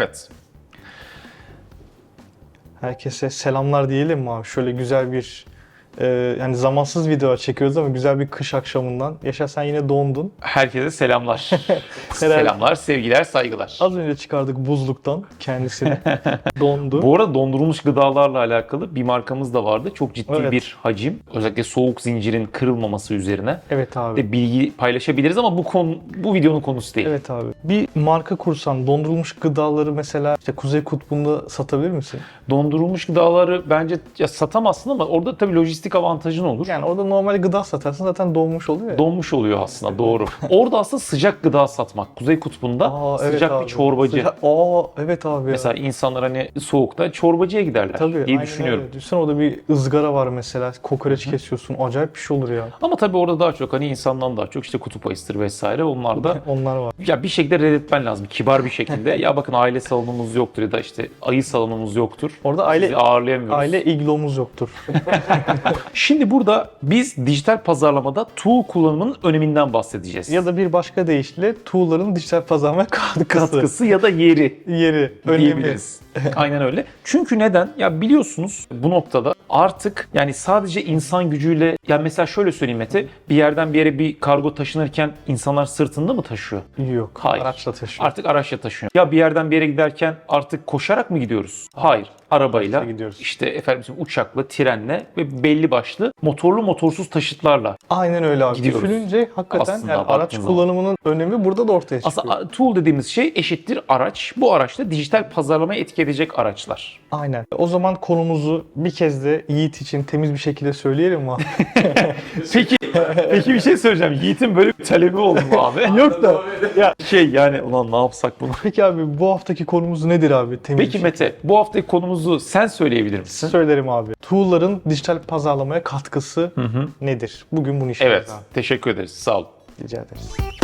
Evet. Herkese selamlar diyelim mi abi? Şöyle güzel bir e, yani zamansız video çekiyoruz ama güzel bir kış akşamından. Yaşa sen yine dondun. Herkese selamlar. selamlar, sevgiler, saygılar. Az önce çıkardık buzluktan kendisini. Dondu. Bu arada dondurulmuş gıdalarla alakalı bir markamız da vardı. Çok ciddi Evet. bir hacim. Özellikle soğuk zincirin kırılmaması üzerine Evet abi. de bilgi paylaşabiliriz ama bu konu bu videonun konusu değil. Evet abi. Bir marka kursan dondurulmuş gıdaları mesela işte Kuzey Kutbu'nda satabilir misin? Dondurulmuş gıdaları bence ya satamazsın ama orada tabii lojistik avantajın olur. Yani orada normal gıda satarsın zaten donmuş oluyor ya. Donmuş oluyor aslında doğru. Orada aslında sıcak gıda satmak. Kuzey Kutbu'nda Aa, evet sıcak abi. bir çorbacı. Sıcak- Aa evet abi ya. Mesela insanlar hani soğukta çorbacıya giderler Tabii, diye aynen düşünüyorum. öyle. Düşünsene orada bir ızgara var mesela. Kokoreç kesiyorsun. Acayip bir şey olur ya. Ama tabii orada daha çok hani insandan daha çok işte kutup ayısıdır vesaire onlar da Onlar var. ya bir şekilde reddetmen lazım kibar bir şekilde. ya bakın aile salonumuz yoktur ya da işte ayı salonumuz yoktur. Orada aile Sizi ağırlayamıyoruz. aile iglomuz yoktur. Şimdi burada biz dijital pazarlamada tool kullanımının öneminden bahsedeceğiz. ya da bir başka deyişle tool'ların dijital pazarlamaya katkısı. katkısı ya da yeri Yeri, diyebiliriz. Aynen öyle. Çünkü neden? Ya biliyorsunuz bu noktada artık yani sadece insan gücüyle yani mesela şöyle söyleyeyim Mete bir yerden bir yere bir kargo taşınırken insanlar sırtında mı taşıyor? Yok. Hayır. Araçla taşıyor. Artık araçla taşıyor. Ya bir yerden bir yere giderken artık koşarak mı gidiyoruz? Hayır. Arabayla, Araçla gidiyoruz. işte efendim uçakla, trenle ve belli başlı motorlu motorsuz taşıtlarla. Aynen öyle abi. Gidiyoruz. Düşününce hakikaten Aslında yani baktığın araç zaman. kullanımının önemi burada da ortaya çıkıyor. Aslında tool dediğimiz şey eşittir araç. Bu araçta dijital pazarlamaya etki edecek araçlar. Aynen. O zaman konumuzu bir kez de Yiğit için temiz bir şekilde söyleyelim mi? abi? Peki, peki bir şey söyleyeceğim. Yiğit'in böyle bir talebi oldu mu abi? Yok da. ya şey yani ulan ne yapsak bunu? Peki abi bu haftaki konumuz nedir abi? Temiz Peki bir Mete bu haftaki konumuzu sen söyleyebilir şey. misin? Söylerim abi. Tool'ların dijital pazarlamaya katkısı Hı hı. nedir? Bugün bunu işleyeceğiz Evet abi. teşekkür ederiz sağ ol. Rica ederiz.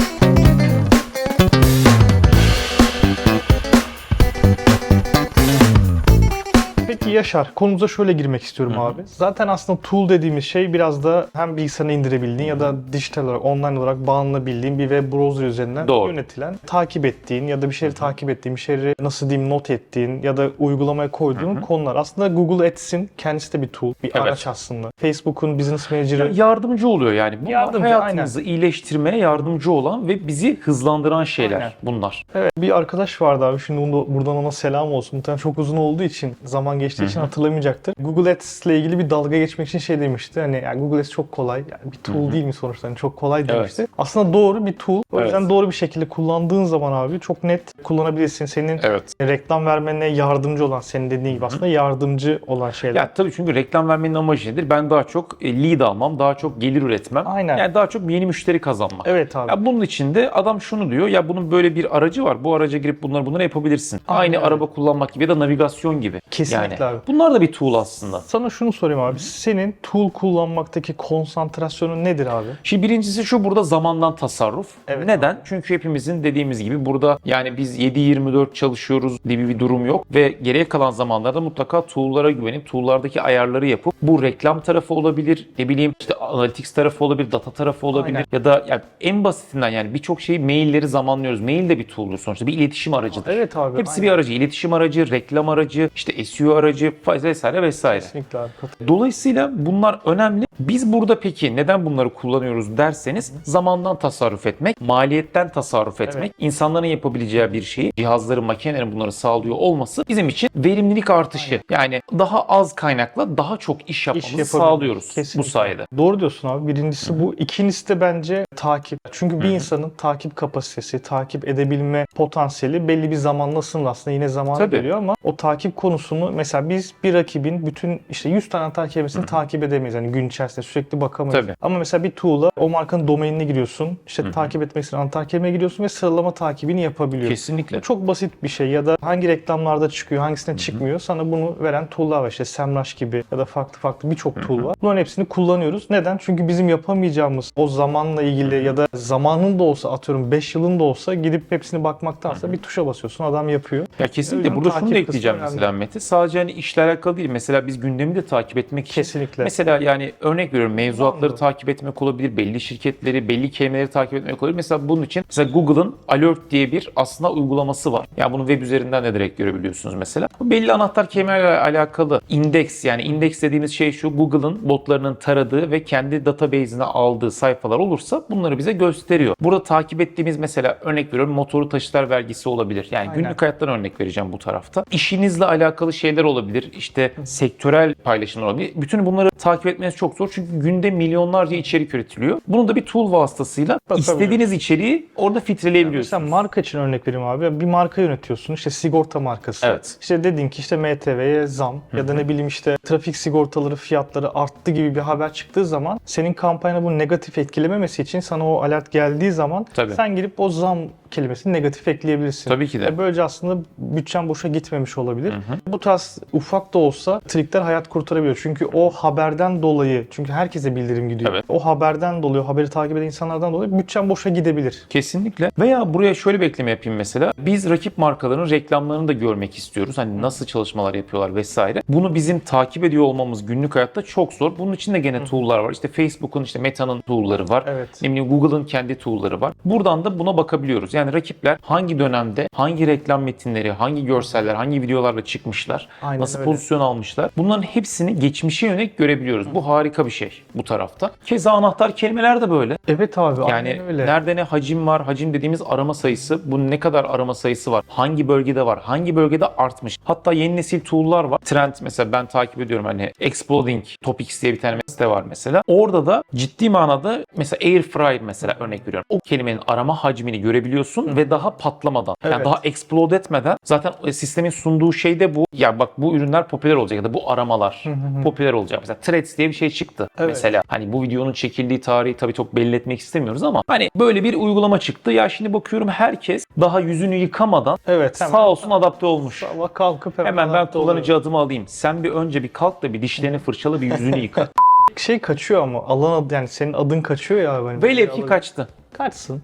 Peki Yaşar, konumuza şöyle girmek istiyorum abi. Zaten aslında tool dediğimiz şey biraz da hem bilgisayarına indirebildiğin ya da dijital olarak, online olarak bağlanabildiğin bir web browser üzerinden Doğru. yönetilen, takip ettiğin ya da bir şeyleri takip ettiğin, bir şeyleri nasıl diyeyim not ettiğin ya da uygulamaya koyduğun konular. Aslında Google Ads'in kendisi de bir tool, bir Evet. araç aslında. Facebook'un Business Manager'ı Yardımcı oluyor yani. Bunlar Yardımcı, hayatımızı iyileştirmeye yardımcı olan ve bizi hızlandıran şeyler Aynen. bunlar. Evet bir arkadaş vardı abi şimdi bunu, buradan ona selam olsun. Muhtemelen çok uzun olduğu için zaman geçtiği için hatırlamayacaktır. Google Ads ile ilgili bir dalga geçmek için şey demişti. Hani yani Google Ads çok kolay. Yani bir tool değil mi sonuçta? Hani çok kolay demişti. Aslında doğru bir tool. O Evet. yüzden doğru bir şekilde kullandığın zaman abi çok net kullanabilirsin. Senin Evet. reklam vermene yardımcı olan senin dediğin gibi aslında yardımcı olan şeyler. Ya tabii çünkü reklam vermenin amacı nedir? Ben daha çok e, lead almam, daha çok gelir üretmem. Aynen. Yani daha çok yeni müşteri kazanmak. Evet abi. Ya bunun için de adam şunu diyor. Ya bunun böyle bir aracı var. Bu araca girip bunları bunları yapabilirsin. Aynen Aynı öyle. araba kullanmak gibi ya da navigasyon gibi. Kesinlikle yani. Abi. Bunlar da bir tool aslında. Sana şunu sorayım abi. Senin tool kullanmaktaki konsantrasyonun nedir abi? Şimdi birincisi şu burada zamandan tasarruf. Evet Neden? Çünkü hepimizin dediğimiz gibi burada yani biz 7-24 çalışıyoruz gibi bir durum yok ve geriye kalan zamanlarda mutlaka tool'lara güvenip tool'lardaki ayarları yapıp bu reklam tarafı olabilir, ne bileyim işte analytics tarafı olabilir, data tarafı olabilir Aynen. ya da yani en basitinden yani birçok şeyi mailleri zamanlıyoruz. Mail de bir tool'dur sonuçta. Bir iletişim aracıdır. Evet abi. Hepsi aynen. bir aracı. iletişim aracı, reklam aracı, işte SEO aracı vesaire vesaire. Kesinlikle abi. katılıyorum. Dolayısıyla bunlar önemli. Biz burada peki neden bunları kullanıyoruz derseniz zamandan tasarruf etmek, maliyetten tasarruf etmek, Evet. insanların yapabileceği bir şeyi, cihazların, makinelerin bunları sağlıyor olması bizim için verimlilik artışı. Yani daha az kaynakla daha çok iş yapmamızı yapabiliriz. sağlıyoruz Kesinlikle. bu sayede. Doğru diyorsun abi. Birincisi bu. İkincisi de bence takip. Çünkü bir insanın takip kapasitesi, takip edebilme potansiyeli belli bir zamanla sınırlı. Aslında yine zaman Tabii. geliyor ama o takip konusunu mesela biz bir rakibin bütün işte 100 tane takip etmesini takip edemeyiz. Yani gün içerisinde sürekli bakamayız. Tabii. Ama mesela bir tool'a o markanın domainine giriyorsun. işte takip etmek için antarkemeye giriyorsun ve sıralama takibini yapabiliyorsun. Kesinlikle. Bu çok basit bir şey ya da hangi reklamlarda çıkıyor, hangisine çıkmıyor sana bunu veren tool'lar var. İşte Semrush gibi ya da farklı farklı birçok tool var. Bunların hepsini kullanıyoruz. Neden? Çünkü bizim yapamayacağımız o zamanla ilgili ya da zamanın da olsa atıyorum 5 yılın da olsa gidip hepsini bakmaktansa bir tuşa basıyorsun adam yapıyor. Ya kesinlikle burada şunu da ekleyeceğim mesela Mete. Sadece hani işle alakalı değil. Mesela biz gündemi de takip etmek için Kesinlikle. Mesela yani örnek veriyorum mevzuatları Anladım. takip etmek olabilir, belli şirketleri, belli kelimeleri takip etmek olabilir. Mesela bunun için mesela Google'ın Alert diye bir aslında uygulaması var. Yani bunu web üzerinden de direkt görebiliyorsunuz mesela. Bu belli anahtar kelimelerle alakalı indeks yani indeks dediğimiz şey şu Google'ın botlarının taradığı ve kendi database'ine aldığı sayfalar olursa bunları bize gösteriyor. Burada takip ettiğimiz mesela örnek veriyorum motoru taşıtlar vergisi olabilir. Yani Aynen. günlük hayattan örnek vereceğim bu tarafta. İşinizle alakalı şeyler olabilir. İşte sektörel paylaşımlar olabilir. Bütün bunları takip etmeniz çok zor. Çünkü günde milyonlarca içerik üretiliyor. Bunu da bir tool vasıtasıyla istediğiniz içeriği orada filtreleyebiliyorsunuz. Mesela marka için örnek vereyim abi. Bir marka yönetiyorsun. İşte sigorta markası. Evet. İşte dedin ki işte MTV'ye zam ya da ne bileyim işte trafik sigortaları fiyatları arttı gibi bir haber çıktığı zaman senin kampanyana bu negatif etkilememesi için sana o alert geldiği zaman Tabii. sen girip o zam kelimesini negatif ekleyebilirsin. Tabii ki de. E böylece aslında bütçen boşa gitmemiş olabilir. Bu tarz ufak da olsa trikler hayat kurtarabiliyor. Çünkü o haberden dolayı, çünkü herkese bildirim gidiyor. Evet. O haberden dolayı, haberi takip eden insanlardan dolayı bütçen boşa gidebilir. Kesinlikle. Veya buraya şöyle bir ekleme yapayım mesela. Biz rakip markaların reklamlarını da görmek istiyoruz. Hani nasıl çalışmalar yapıyorlar vesaire. Bunu bizim takip ediyor olmamız günlük hayatta çok zor. Bunun için de gene tool'lar var. İşte Facebook'un işte Meta'nın tool'ları var. Evet. Ne bileyim Google'ın kendi tool'ları var. Buradan da buna bakabiliyoruz. Yani rakipler hangi dönemde hangi reklam metinleri, hangi görseller, hangi videolarla çıkmışlar, Aynen nasıl öyle. pozisyon almışlar. Bunların hepsini geçmişe yönelik görebiliyoruz. Bu harika bir şey bu tarafta. Keza anahtar kelimeler de böyle. Evet abi Yani öyle. nerede ne hacim var, hacim dediğimiz arama sayısı, bunun ne kadar arama sayısı var, hangi bölgede var, hangi bölgede artmış. Hatta yeni nesil tool'lar var. Trend mesela ben takip ediyorum hani Exploding Topics diye bir tane site var mesela. Orada da ciddi manada mesela air fryer mesela örnek veriyorum. O kelimenin arama hacmini görebiliyorsun ve daha patlamadan, yani Evet. daha explode etmeden zaten e, sistemin sunduğu şey de bu. Ya bak bu ürünler popüler olacak ya da bu aramalar popüler olacak. Mesela Threads diye bir şey çıktı. Evet. Mesela hani bu videonun çekildiği tarihi tabii çok belli etmek istemiyoruz ama hani böyle bir uygulama çıktı. Ya şimdi bakıyorum herkes daha yüzünü yıkamadan Evet. hemen sağ olsun adapte olmuş. Sabah kalkıp hemen, Hemen ben kullanıcı oluyor. adımı alayım. Sen bir önce bir kalk da bir dişlerini fırçala bir yüzünü yıka. şey kaçıyor ama alan adı yani senin adın kaçıyor ya. Hani Velev ki kaçtı. kaçsın.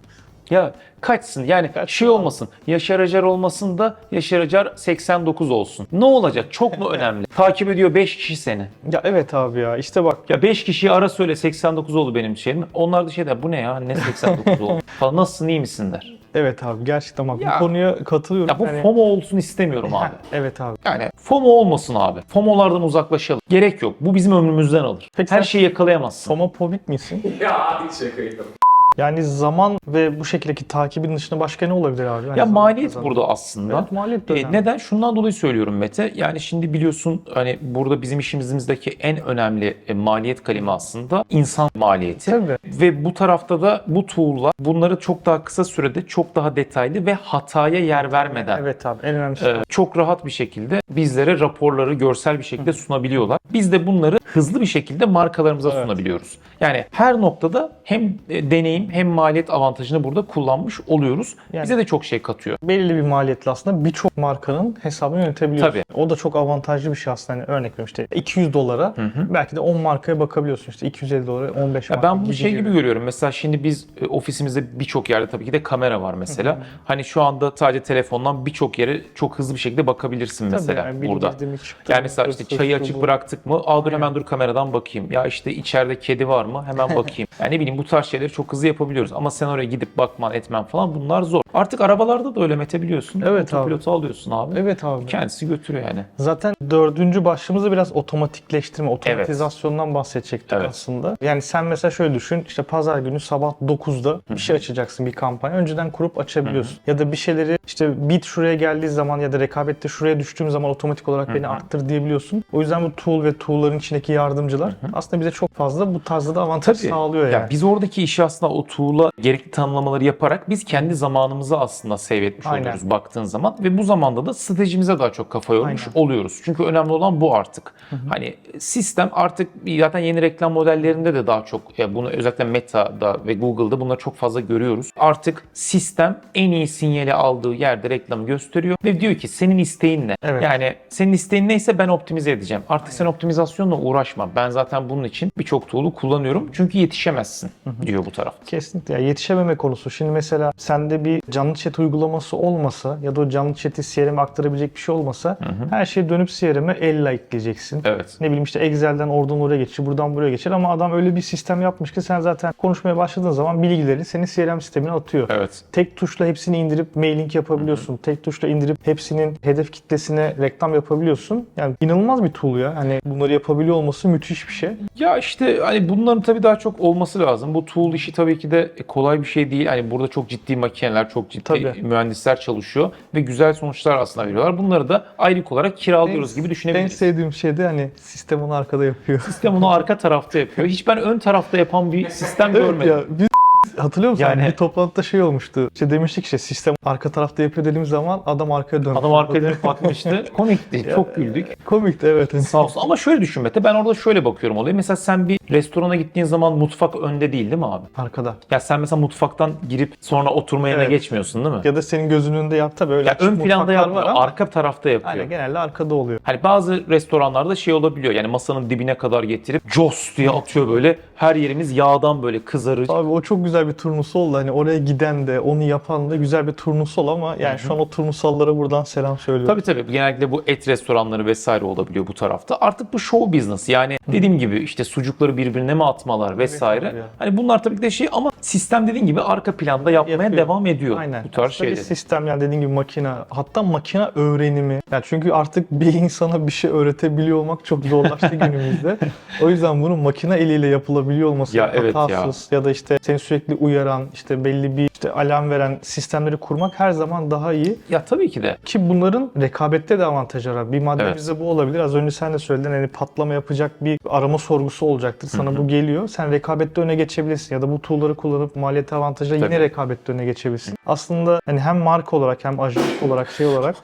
Ya kaçsın yani şey olmasın. Yaşar Acar olmasın da Yaşar Acar 89 olsun. Ne olacak? Çok mu önemli? Takip ediyor 5 kişi seni. Ya evet abi ya işte bak Ya 5 kişiyi ara söyle 89 oldu benim şeyim. Onlar da şey der bu ne ya ne 89 oldu falan nasılsın iyi misin der. evet abi gerçekten bak Ya- bu konuya katılıyorum. Ya bu Hani- FOMO olsun istemiyorum abi. Evet abi. Yani FOMO olmasın abi. FOMO'lardan uzaklaşalım. Gerek yok. Bu bizim ömrümüzden alır. Peki Her sen- şeyi yakalayamazsın. Homopobik misin? Ya hiç şaka. Yani zaman ve bu şekildeki takibin dışında başka ne olabilir abi? Yani Ya zaman maliyet kazanmak. burada aslında. Evet maliyet de E, önemli. neden? Şundan dolayı söylüyorum Mete. Yani şimdi biliyorsun hani burada bizim işimizdeki en önemli e, maliyet kalemi aslında insan maliyeti. Tabii. Ve bu tarafta da bu tool'la bunları çok daha kısa sürede çok daha detaylı ve hataya yer vermeden Evet abi en önemlisi. e, çok rahat bir şekilde bizlere raporları görsel bir şekilde sunabiliyorlar. Biz de bunları hızlı bir şekilde markalarımıza Evet. sunabiliyoruz. Yani her noktada hem e, deneyim hem maliyet avantajını burada kullanmış oluyoruz. Yani- Bize de çok şey katıyor. belirli bir maliyetle aslında birçok markanın hesabını yönetebiliyorsun. Tabii. O da çok avantajlı bir şey aslında. Hani örnek veriyorum işte 200 dolara belki de 10 markaya bakabiliyorsun işte 250 dolara 15 Ya marka ben bunu şey gibi görüyorum. Mesela şimdi biz e, ofisimizde birçok yerde tabii ki de kamera var mesela. Hani şu anda sadece telefondan birçok yere çok hızlı bir şekilde bakabilirsin Tabii mesela yani burada. Yani mesela işte çayı açık bu. Bıraktık mı? Aa dur hemen dur kameradan bakayım. Ya işte içeride kedi var mı? Hemen bakayım. yani ne bileyim bu tarz şeyleri çok hızlı yapabiliyoruz. Ama sen oraya gidip bakman etmen falan bunlar zor. Artık arabalarda da öyle Mete biliyorsun. Evet abi. Alıyorsun abi. Evet abi. Kendisi götürüyor yani. Zaten dördüncü başlığımızda biraz otomatikleştirme, otomatizasyondan bahsedecektik Evet. aslında. Yani sen mesela şöyle düşün, işte pazar günü sabah 9'da bir şey açacaksın bir kampanya. Önceden kurup açabiliyorsun. Ya da bir şeyleri işte bit şuraya geldiği zaman ya da rekabette şuraya düştüğüm zaman otomatik olarak beni arttır diyebiliyorsun. O yüzden bu tool ve tool'ların içindeki yardımcılar aslında bize çok fazla bu tarzda da avantaj Tabii. sağlıyor yani. Ya biz oradaki işi aslında o tool'a gerekli tanımlamaları yaparak biz kendi zamanımızı aslında save etmiş Aynen. oluyoruz baktığın zaman ve bu zamanda da stratejimize daha çok kafa yormuş Aynen. oluyoruz. Çünkü önemli olan bu artık. Hani sistem artık zaten yeni reklam modellerinde de daha çok bunu özellikle Meta'da ve Google'da bunları çok fazla görüyoruz. Artık sistem en iyi sinyali aldığı yerde reklamı gösteriyor ve diyor ki senin isteğin ne? Evet. Yani senin isteğin neyse ben optimize edeceğim. Artık sen optimizasyonla uğraşma. Ben zaten bunun için birçok tool'u kullanıyorum. Çünkü yetişemezsin diyor bu taraf. Kesinlikle. Ya yetişememe konusu. Şimdi mesela sende bir canlı chat uygulaması olmasa ya da o canlı chat'i CRM'e aktarabilecek bir şey olmasa her şeyi dönüp CRM'e elle ekleyeceksin. Evet. Ne bileyim işte Excel'den oradan oraya geçir, buradan buraya geçir ama adam öyle bir sistem yapmış ki sen zaten konuşmaya başladığın zaman bilgileri senin CRM sistemine atıyor. Evet. Tek tuşla hepsini indirip mailing yapabiliyorsun. Tek tuşla indirip hepsinin hedef kitlesine reklam yapabiliyorsun. Yani inanılmaz bir tool ya. Hani bunları yapabiliyor olması müthiş bir şey. Ya işte hani bunların tabii daha çok olması lazım. Bu tool işi tabii ki de kolay bir şey değil. Hani burada çok ciddi makineler, çok ciddi Tabii. mühendisler çalışıyor ve güzel sonuçlar aslında veriyorlar. Bunları da aylık olarak kiralıyoruz gibi En düşünebiliriz. sevdiğim şey de hani sistem onu arkada yapıyor. Sistem onu arka tarafta yapıyor. Hiç ben ön tarafta yapan bir sistem Evet görmedim. ya biz hatırlıyor musun? Yani-. Bir toplantıda şey olmuştu. İşte demiştik işte sistem arka tarafta yapıyor dediğimiz zaman adam arkaya dönmüş. Adam arkaya dönüp bakmıştı. Komikti. Çok güldük. Komikti evet. Sağ olsun. Ama şöyle düşün Mete. Ben orada şöyle bakıyorum olaya. Mesela sen bir restorana gittiğin zaman mutfak önde değil değil mi abi? Arkada. Ya sen mesela mutfaktan girip sonra oturma yerine Evet. geçmiyorsun değil mi? Ya da senin gözünün önünde yaptı böyle. Ya açık ön planda yapmıyor. ama Arka tarafta yapıyor. Aynen genelde arkada oluyor. Hani bazı restoranlarda şey olabiliyor. Yani masanın dibine kadar getirip jos diye atıyor böyle. Her yerimiz yağdan böyle kızarır. Abi o çok güzel bir turnusol oldu. Hani oraya giden de onu yapan da güzel bir turnusol ama yani şu an o turnusollara buradan selam söylüyorum. Tabii tabii. Genellikle bu et restoranları vesaire olabiliyor bu tarafta. Artık bu show business. Yani dediğim gibi işte sucukları birbirine mi atmalar vesaire. Hani bunlar tabii ki de şey ama sistem dediğin gibi arka planda yapmaya Yapıyor. devam ediyor. Aynen. Bu tarz Aslında bir şeyleri. sistem yani dediğin gibi makine hatta makine öğrenimi. Yani çünkü artık bir insana bir şey öğretebiliyor olmak çok zorlaştı günümüzde. O yüzden bunun makine eliyle yapılabiliyor olması Ya evet ya. hatasız ya. da işte seni sürekli uyaran işte belli bir işte alarm veren sistemleri kurmak her zaman daha iyi. Ya tabii ki de. Ki bunların rekabette de avantajı var. Bir madde Evet. bize bu olabilir. Az önce sen de söyledin hani patlama yapacak bir arama sorgusu olacaktır. Sana bu geliyor. Sen rekabette öne geçebilirsin ya da bu tool'ları kullanıp maliyet avantajıyla Tabii. yine rekabette öne geçebilirsin. Aslında hani hem marka olarak hem ajans olarak şey olarak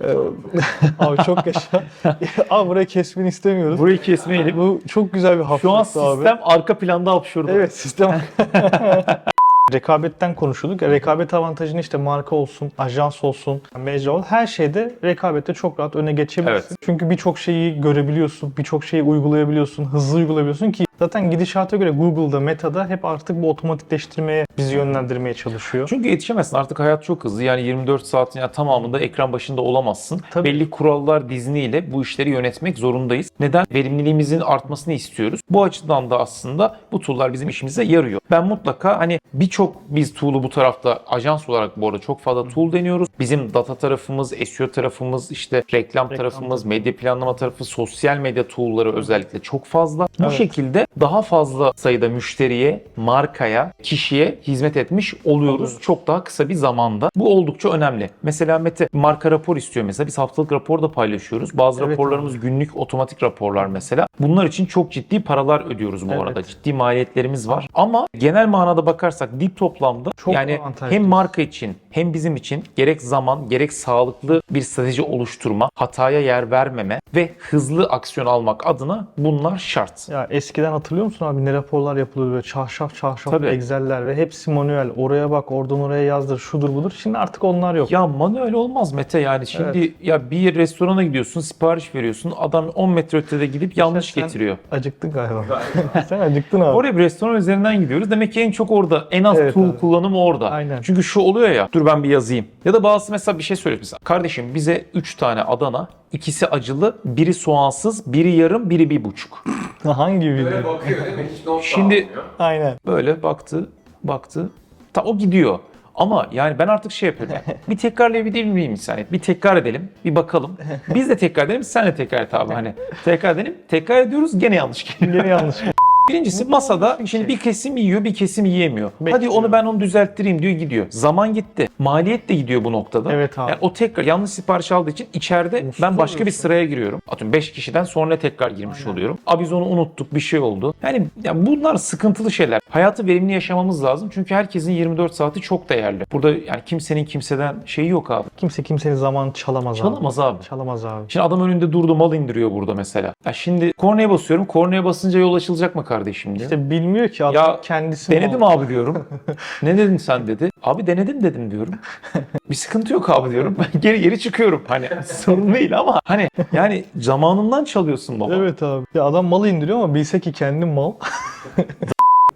e, abi çok yaşa. abi burayı kesmeni istemiyoruz. Burayı kesmeyelim. Bu çok güzel bir Şu an abi. sistem arka planda hapşurdu. Evet sistem. Rekabetten konuşuyorduk. Ya, Rekabet avantajını işte marka olsun, ajans olsun, mecra ol. Her şeyde rekabette çok rahat öne geçebilirsin. Evet. Çünkü birçok şeyi görebiliyorsun, birçok şeyi uygulayabiliyorsun, hızlı uygulayabiliyorsun ki zaten gidişata göre Google'da, Meta'da hep artık bu otomatikleştirmeye, bizi yönlendirmeye çalışıyor. Çünkü yetişemezsin. Artık hayat çok hızlı. Yani 24 saatin yani tamamında ekran başında olamazsın. Tabii. Belli kurallar diziniyle bu işleri yönetmek zorundayız. Neden? Verimliliğimizin artmasını istiyoruz. Bu açıdan da aslında bu tool'lar bizim işimize yarıyor. Ben mutlaka hani birçok biz tool'u bu tarafta ajans olarak bu arada çok fazla tool deniyoruz. Bizim data tarafımız, SEO tarafımız, işte reklam, tarafımız, medya planlama tarafı, sosyal medya tool'ları özellikle çok fazla. Bu Evet. şekilde daha fazla sayıda müşteriye, markaya, kişiye hizmet etmiş oluyoruz çok daha kısa bir zamanda. Bu oldukça önemli. Mesela Mete marka rapor istiyor mesela. Biz haftalık rapor da paylaşıyoruz. Bazı Evet raporlarımız günlük otomatik raporlar mesela. Bunlar için çok ciddi paralar ödüyoruz bu Evet. arada. Ciddi maliyetlerimiz var. Ama genel manada bakarsak dip toplamda Çok yani hem marka için hem bizim için gerek zaman gerek sağlıklı bir strateji oluşturma, hataya yer vermeme ve hızlı aksiyon almak adına bunlar şart. Ya eskiden hatırlıyor musun abi ne raporlar yapılıyordu böyle çarşaf çarşaf Tabii. Excel'ler ve hepsi manuel. Oraya bak oradan oraya yazdır şudur budur. Şimdi artık onlar yok. Ya manuel olmaz Mete yani şimdi ya bir restorana gidiyorsun sipariş veriyorsun adam 10 metre ötede gidip yanlış sen- getiriyor. Acıktın galiba. Sen acıktın abi. Oraya bir restoran üzerinden gidiyoruz. Demek ki en çok orada. En az Evet tool abi. kullanımı orada. Aynen. Çünkü şu oluyor ya. Dur ben bir yazayım. Ya da bazısı mesela bir şey söylüyor mesela. Kardeşim bize 3 tane Adana, ikisi acılı, biri soğansız, biri yarım, biri bir buçuk. Hangi video? Böyle bakıyor değil mi? Hiç not Şimdi- almıyor. Aynen. Böyle baktı, baktı. Ta o gidiyor. Ama yani ben artık şey yapıyorum. bir tekrarlayabilir miyim yani? Bir tekrar edelim, bir bakalım. Biz de tekrar edelim, sen de tekrar et abi. Hani tekrar edelim, tekrar ediyoruz gene yanlış geliyor. Gene yanlış. Birincisi masada şimdi bir kesim yiyor, bir kesim yiyemiyor. Hadi onu ben onu düzelttireyim diyor gidiyor. Zaman gitti. Maliyet de gidiyor bu noktada. Evet abi. Yani o tekrar yanlış sipariş aldığı için içeride Usta ben başka bir sıraya giriyorum. Atıyorum 5 kişiden sonra tekrar girmiş oluyorum. Abi biz onu unuttuk bir şey oldu. Yani, yani bunlar sıkıntılı şeyler. Hayatı verimli yaşamamız lazım. Çünkü herkesin 24 saati çok değerli. Burada yani kimsenin kimseden şeyi yok abi. Kimse kimsenin zamanı çalamaz, Çalamaz abi. abi. Çalamaz abi. Şimdi adam önünde durdu mal indiriyor burada mesela. Ya şimdi kornaya basıyorum. Kornaya basınca yol açılacak mı kardeşim diye. İşte bilmiyor ki adam Ya, kendisi Denedim mal. abi diyorum. ne dedin sen dedi. Abi denedim dedim diyorum. Bir sıkıntı yok abi diyorum. Ben geri geri çıkıyorum. Hani sorun değil ama hani yani zamanından çalıyorsun baba. Evet abi. Ya adam malı indiriyor ama bilse ki kendi mal.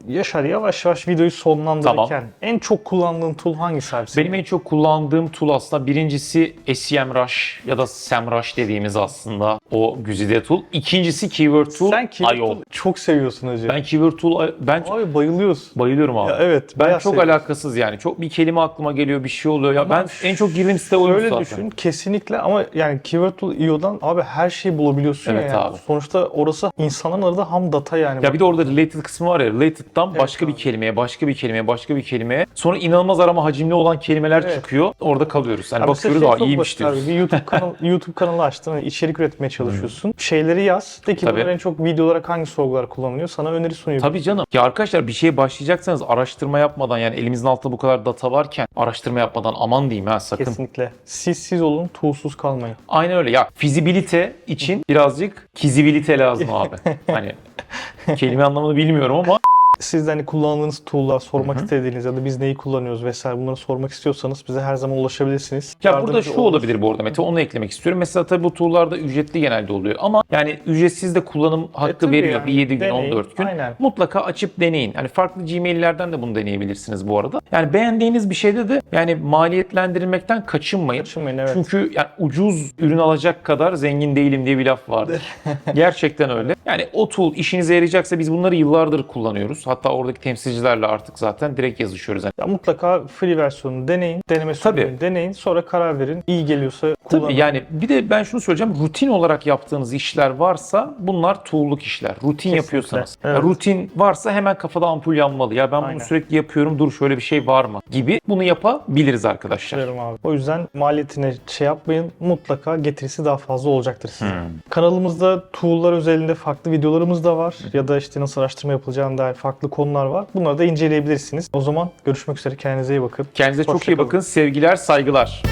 Yaşar yavaş yavaş videoyu sonlandırırken en çok kullandığın tool hangisi abi? senin? Benim en çok kullandığım tool aslında birincisi SEMrush ya da SEMrush dediğimiz aslında o güzide tool. İkincisi Keyword Tool, Sen keyword IO. tool çok seviyorsun hacı. Ben Keyword Tool, ben Abi bayılıyorsun. bayılıyorum abi. Ya evet. ben çok seviyorum. alakasız yani. Çok bir kelime aklıma geliyor, bir şey oluyor. Ya Ama ben en çok girdiğim site oymuş Öyle zaten. düşün kesinlikle ama yani Keyword Tool IO'dan abi her şeyi bulabiliyorsun Evet ya. Yani. abi. Sonuçta orası insanların aradığı ham data yani. Ya bir de orada related kısmı var ya. Related'dan başka abi. bir kelimeye, başka bir kelimeye, başka bir kelimeye. Sonra inanılmaz arama hacimli olan kelimeler Evet. çıkıyor. Orada kalıyoruz. Hani Ya mesela bakıyoruz şey çok iyiymiş basit abi. diyoruz. Bir YouTube kanal YouTube kanalı açtın, içerik üretmeye çalışıyorsun. Şeyleri yaz. De ki Tabii. en çok video olarak hangi sorgular kullanılıyor? Sana öneri sunuyor. Tabii canım. Ya arkadaşlar bir şeye başlayacaksanız araştırma yapmadan yani elimizin altında bu kadar data varken araştırma yapmadan aman diyeyim ha sakın. Kesinlikle. Siz siz olun, toolsuz kalmayın. Aynen öyle. Ya fizibilite için birazcık kizibilite lazım abi. hani kelime anlamını bilmiyorum ama Siz de hani kullandığınız tool'lar, sormak istediğiniz ya da biz neyi kullanıyoruz vesaire bunları sormak istiyorsanız bize her zaman ulaşabilirsiniz. Ya burada Yardımcı şu oluruz. olabilir bu arada Mete onu eklemek istiyorum. Mesela tabii bu tool'larda ücretli genelde oluyor ama yani ücretsiz de kullanım hakkı E veriyor. yani. Bir 7 gün Deneyin. 14 gün. Aynen. Mutlaka açıp deneyin. Yani farklı Gmail'lerden de bunu deneyebilirsiniz bu arada. Yani beğendiğiniz bir şeyde de yani maliyetlendirilmekten kaçınmayın. Kaçınmayın, evet. Çünkü yani ucuz ürün alacak kadar zengin değilim diye bir laf vardır. Gerçekten öyle. Yani o tool işinize yarayacaksa biz bunları yıllardır kullanıyoruz. Hatta oradaki temsilcilerle artık zaten direkt yazışıyoruz. Yani Ya mutlaka free versiyonunu deneyin, deneme sürümünü deneyin, sonra karar verin. İyi geliyorsa kullanın. Tabii yani bir de ben şunu söyleyeceğim. Rutin olarak yaptığınız işler varsa bunlar tool'luk işler. Rutin yapıyorsanız. evet. Ya rutin varsa hemen kafada ampul yanmalı. Ya ben Aynen. bunu sürekli yapıyorum. Dur şöyle bir şey var mı? Gibi bunu yapabiliriz arkadaşlar. Abi. O yüzden maliyetine şey yapmayın. Mutlaka getirisi daha fazla olacaktır size. Hmm. Kanalımızda tool'lar özelinde farklı videolarımız da var. Ya da işte nasıl araştırma yapılacağına dair farklı konular var. Bunları da inceleyebilirsiniz. O zaman görüşmek üzere. Kendinize iyi bakın. Kendinize çok Hoşça iyi kalın. bakın. Sevgiler, saygılar.